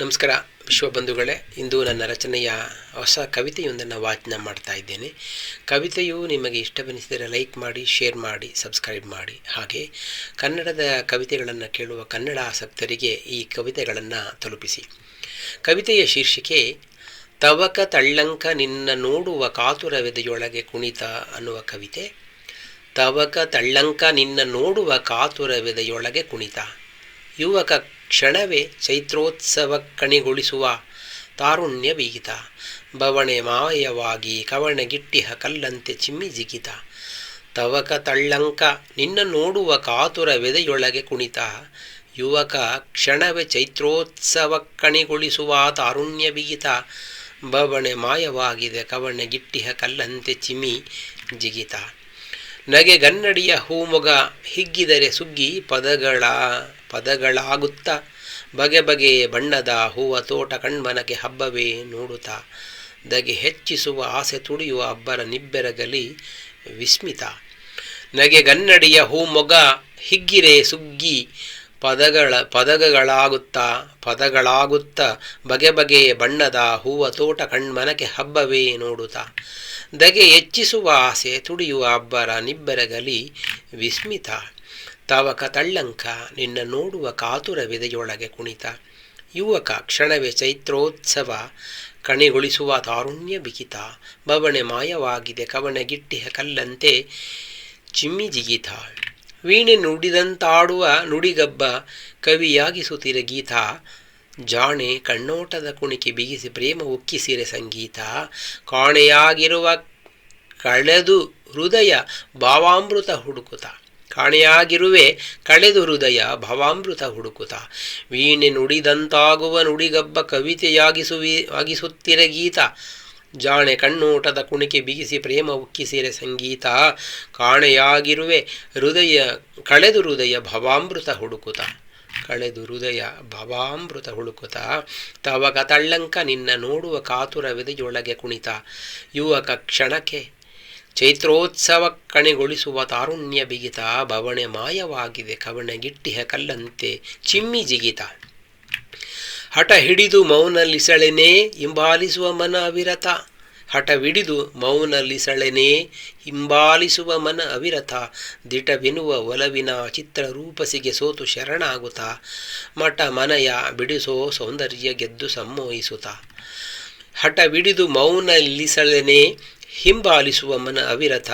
ನಮಸ್ಕಾರ ವಿಶ್ವಬಂಧುಗಳೇ ಇಂದು ನನ್ನ ರಚನೆಯ ಹೊಸ ಕವಿತೆಯೊಂದನ್ನು ವಾಚನ ಮಾಡ್ತಾ ಇದ್ದೇನೆ. ಕವಿತೆಯು ನಿಮಗೆ ಇಷ್ಟವೆನಿಸಿದರೆ ಲೈಕ್ ಮಾಡಿ, ಶೇರ್ ಮಾಡಿ, ಸಬ್ಸ್ಕ್ರೈಬ್ ಮಾಡಿ. ಹಾಗೆ ಕನ್ನಡದ ಕವಿತೆಗಳನ್ನು ಕೇಳುವ ಕನ್ನಡ ಆಸಕ್ತರಿಗೆ ಈ ಕವಿತೆಗಳನ್ನು ತಲುಪಿಸಿ. ಕವಿತೆಯ ಶೀರ್ಷಿಕೆ, ತವಕ ತಳ್ಳಂಕ ನಿನ್ನ ನೋಡುವ ಕಾತುರವೆದೆಯೊಳಗೆ ಕುಣಿತ ಅನ್ನುವ ಕವಿತೆ. ತವಕ ತಳ್ಳಂಕ ನಿನ್ನ ನೋಡುವ ಕಾತುರವೆದೆಯೊಳಗೆ ಕುಣಿತ ಯುವಕ ಕ್ಷಣವೇ ಚೈತ್ರೋತ್ಸವ ಕಣಿಗೊಳಿಸುವ ತಾರುಣ್ಯ ಬೀಗಿತ. ಬವಣೆ ಮಾಯವಾಗಿ ಕವಣಗಿಟ್ಟಿಹ ಕಲ್ಲಂತೆ ಚಿಮ್ಮಿ ಜಿಗಿತ. ತವಕ ತಳ್ಳಂಕ ನಿನ್ನ ನೋಡುವ ಕಾತುರ ವೆದೆಯೊಳಗೆ ಕುಣಿತ. ಯುವಕ ಕ್ಷಣವೇ ಚೈತ್ರೋತ್ಸವ ಕಣಿಗೊಳಿಸುವ ತಾರುಣ್ಯ ಬಿಗಿತ. ಬವಣೆ ಮಾಯವಾಗಿದೆ ಕವಣೆ ಗಿಟ್ಟಿಹ ಕಲ್ಲಂತೆ ಚಿಮ್ಮಿ ಜಿಗಿತ. ನಗೆಗನ್ನಡಿಯ ಹೂಮೊಗ ಹಿಗ್ಗಿದರೆ ಸುಗ್ಗಿ ಪದಗಳ ಪದಗಳಾಗುತ್ತ ಬಗೆ ಬಗೆಯ ಬಣ್ಣದ ಹೂವ ತೋಟ ಕಣ್ಮನಕ್ಕೆ ಹಬ್ಬವೇ ನೋಡುತ್ತಾ ದಗೆ ಹೆಚ್ಚಿಸುವ ಆಸೆ ತುಡಿಯುವ ಅಬ್ಬರ ನಿಬ್ಬೆರಗಲಿ ವಿಸ್ಮಿತ. ನಗೆ ನಗೆಗನ್ನಡಿಯ ಹೂಮೊಗ ಹಿಗ್ಗಿರೆ ಸುಗ್ಗಿ ಪದಗಳ ಪದಗಳಾಗುತ್ತಾ ಪದಗಳಾಗುತ್ತ ಬಗೆ ಬಗೆಯ ಬಣ್ಣದ ಹೂವ ತೋಟ ಕಣ್ಮನಕ್ಕೆ ಹಬ್ಬವೇ ನೋಡುತ್ತಾ. ದಗೆ ಹೆಚ್ಚಿಸುವ ಆಸೆ ತುಡಿಯುವ ಅಬ್ಬರ ನಿಬ್ಬೆರಗಲಿ ವಿಸ್ಮಿತ. ತವಕ ತಳ್ಳಂಕ ನಿನ್ನ ನೋಡುವ ಕಾತುರವೆದೆಯೊಳಗೆ ಕುಣಿತ. ಯುವಕ ಕ್ಷಣವೇ ಚೈತ್ರೋತ್ಸವ ಕಣಿಗೊಳಿಸುವ ತಾರುಣ್ಯ ಬಿಗಿತ. ಬವಣೆ ಮಾಯವಾಗಿದೆ ಕವಣೆ ಗಿಟ್ಟಿಹ ಕಲ್ಲಂತೆ ಚಿಮ್ಮಿ ಜಿಗಿತ ವೀಣೆ ನುಡಿದಂತಾಡುವ ನುಡಿಗಬ್ಬ ಕವಿಯಾಗಿಸುತ್ತಿರ ಗೀತ. ಜಾಣೆ ಕಣ್ಣೋಟದ ಕುಣಿಕೆ ಬಿಗಿಸಿ ಪ್ರೇಮ ಉಕ್ಕಿಸಿರೆ ಸಂಗೀತ. ಕಾಣೆಯಾಗಿರುವ ಕಳೆದು ಹೃದಯ ಭಾವಾಮೃತ ಹುಡುಕುತ್ತ ಕಾಣೆಯಾಗಿರುವೆ ಕಳೆದು ಹೃದಯ ಭವಾಮೃತ ಹುಡುಕುತ. ವೀಣೆ ನುಡಿದಂತಾಗುವ ನುಡಿಗಬ್ಬ ಕವಿತೆಯಾಗಿಸುವಿ, ಆಗಿಸುತ್ತಿರ ಗೀತ. ಜಾಣೆ ಕಣ್ಣೋಟದ ಕುಣಿಕೆ ಬಿಗಿಸಿ ಪ್ರೇಮ ಉಕ್ಕಿಸಿರೆ ಸಂಗೀತ. ಕಾಣೆಯಾಗಿರುವೆ ಹೃದಯ, ಕಳೆದು ಹೃದಯ ಭವಾಮೃತ ಹುಡುಕುತ. ಕಳೆದು ಹೃದಯ ಭವಾಮೃತ ಹುಡುಕುತ. ತವಕ ತಳ್ಳಂಕ ನಿನ್ನ ನೋಡುವ ಕಾತುರವೆದೆಯೊಳಗೆ ಕುಣಿತ. ಯುವಕ ಕ್ಷಣಕ್ಕೆ ಚೈತ್ರೋತ್ಸವ ಕಣೆಗೊಳಿಸುವ ತಾರುಣ್ಯ ಬಿಗಿತ ಬವಣೆ ಮಾಯವಾಗಿದೆ. ಕವಣೆ ಗಿಟ್ಟಿಹ ಕಲ್ಲಂತೆ ಚಿಮ್ಮಿ ಜಿಗಿತ. ಹಠ ಹಿಡಿದು ಮೌನಲಿಸಳೆನೇ ಹಿಂಬಾಲಿಸುವ ಮನ ಅವಿರತ. ಹಠವಿಡಿದು ಮೌನಲಿಸಳೆನೇ ಹಿಂಬಾಲಿಸುವ ಮನ ಅವಿರತ. ದಿಟವೆನುವ ಒಲವಿನ ಚಿತ್ರರೂಪಸಿಗೆ ಸೋತು ಶರಣಾಗುತ. ಮಠ ಮನಯ ಬಿಡಿಸೋ ಸೌಂದರ್ಯ ಗೆದ್ದು ಸಮ್ಮೋಹಿಸುತ್ತ ಹಠವಿಡಿದು ಮೌನಲಿಸಳೆನೇ ಹಿಂಬಾಲಿಸುವ ಮನ ಅವಿರತ,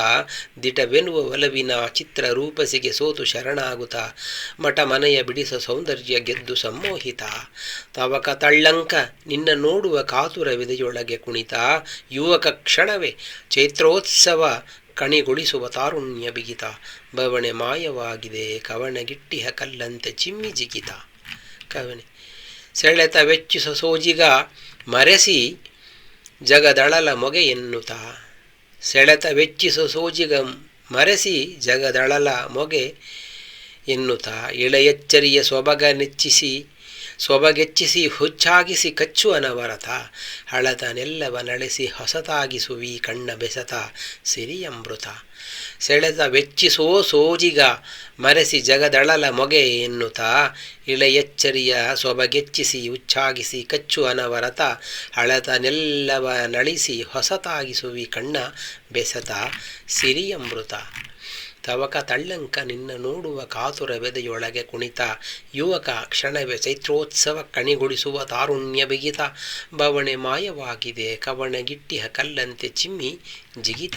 ದಿಟವೆನ್ನುವ ಒಲವಿನ ಚಿತ್ರ ರೂಪಸಿಗೆ ಸೋತು ಶರಣಾಗುತ, ಮಠ ಮನೆಯ ಬಿಡಿಸ ಸೌಂದರ್ಯ ಗೆದ್ದು ಸಮ್ಮೋಹಿತ. ತವಕ ತಳ್ಳಂಕ, ನಿನ್ನ ನೋಡುವ ಕಾತುರ ಕಾತುರವಿದೆಯೊಳಗೆ ಕುಣಿತ, ಯುವಕ ಕ್ಷಣವೇ ಚೈತ್ರೋತ್ಸವ ಕಣಿಗೊಳಿಸುವ ತಾರುಣ್ಯ ಬಿಗಿತ, ಬವಣೆ ಮಾಯವಾಗಿದೆ ಕವಣಗಿಟ್ಟಿಹ ಕಲ್ಲಂತೆ ಚಿಮ್ಮಿ ಜಿಗಿತ. ಕವಣೆ. ಸೆಳೆತ ವೆಚ್ಚಿಸ ಸೋಜಿಗ, ಮರೆಸಿ ಜಗದಳಲ ಮೊಗೆ ಎನ್ನುತ್ತ ಸೆಳೆತ ವೆಚ್ಚಿಸು ಸೋಜಿಗಂ ಮರೆಸಿ ಜಗದಳಲ ಮೊಗೆ ಎನ್ನುತ್ತಾ. ಇಳೆಯಚ್ಚರಿಯ ಸೊಬಗ ನೆಚ್ಚಿಸಿ ಸೊಬಗೆಚ್ಚಿಸಿ ಹುಚ್ಚಾಗಿಸಿ ಕಚ್ಚುವ ನವರತ ಹಳತನೆಲ್ಲವ ನಡೆಸಿ ಹೊಸತಾಗಿಸುವಿ ಕಣ್ಣ ಬೆಸತ ಸಿರಿಯಮೃತ ಸೆಳೆದ ವೆಚ್ಚಿಸೋ ಸೋಜಿಗ ಮರೆಸಿ ಜಗದಳಲ ಮೊಗೆ ಎನ್ನುತ್ತಾ, ಇಳೆಯಚ್ಚರಿಯ ಸೊಬಗೆಚ್ಚಿಸಿ ಉಚ್ಚಾಗಿಸಿ ಕಚ್ಚು ಅನವರತ ಹಳತನೆಲ್ಲವ ನಳಿಸಿ ಹೊಸತಾಗಿಸುವಿ ಕಣ್ಣ ಬೆಸತ ಸಿರಿಯಮೃತ ತವಕ ತಳ್ಳಂಕ ನಿನ್ನ ನೋಡುವ ಕಾತುರ ಬೆದೆಯೊಳಗೆ ಕುಣಿತ. ಯುವಕ ಕ್ಷಣವೇ ಚೈತ್ರೋತ್ಸವ ಕಣಿಗೊಳಿಸುವ ತಾರುಣ್ಯ ಬಿಗಿತ. ಬವಣೆ ಮಾಯವಾಗಿದೆ, ಕವಣಗಿಟ್ಟಿಹ ಕಲ್ಲಂತೆ ಚಿಮ್ಮಿ ಜಿಗಿತ.